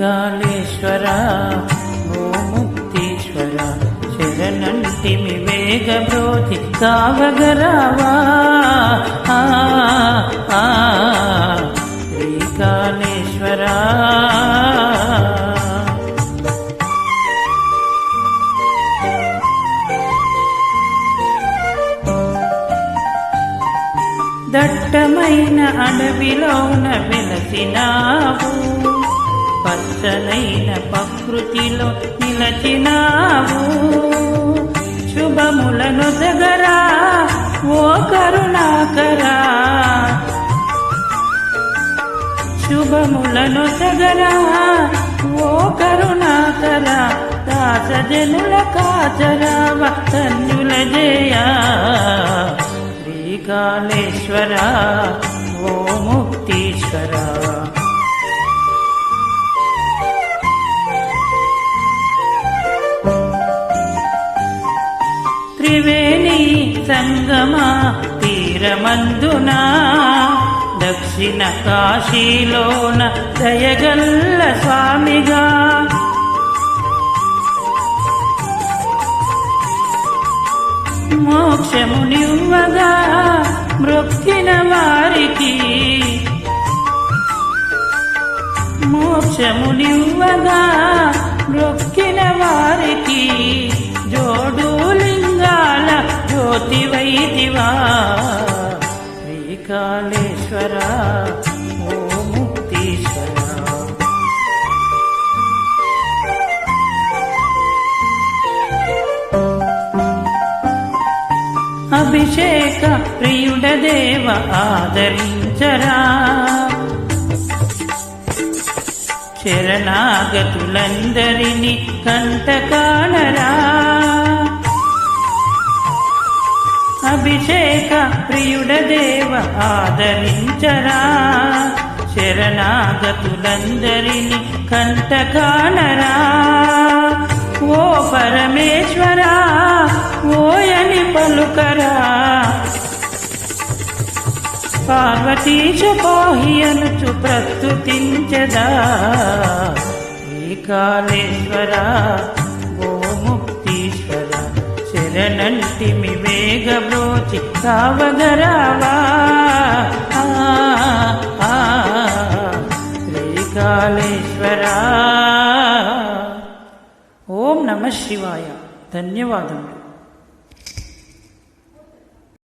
శ్రీకాళేశ్వర గోముక్తీశ్వర ముక్తీశ్వర శరణంటిమి వేగ బ్రోధి కావగరావా శ్రీకాళేశ్వర. దట్టమైన ఉన్న వెలసినావు. పచ్చలైన ప్రకృతిలో నిలచినావు. శుభములను జగరా ఓ కరుణాకరా. శుభములను జగరా ఓ కరుణాకరా. దాసజనుల కాచరా ధన్యుల జయా. శ్రీకాళేశ్వర ఓ ముక్తీశ్వరా. సంగమా తీరమందున? దక్షిణ కాశీలోన దయగల్ల స్వామిగా. మోక్షమునివ్వగా మృక్కిన వారికి. మోక్షమునివ్వగా మృక్కిన వారికి. జోడూలి జ్యోతి వైదివా. శ్రీకాళేశ్వర ఓ ముక్తీశ్వర. అభిషేక ప్రియుడ దేవ ఆదరించరా. శరణాగతులందరినీ కంటకాణరా అభిషేక ప్రియుడ దేవ ఆదరించరా. శరణాగతులందరినీ కంటకానరా. ఓ పరమేశ్వరా ఓయని పలుకరా. పార్వతీశ పాహి అనుచు ప్రస్తుతించదా. శ్రీకాళేశ్వర శరణంటిమి వేగబ్రోచి కావగరావా ఆ, ఓం నమ శివాయ. ధన్యవాదములు.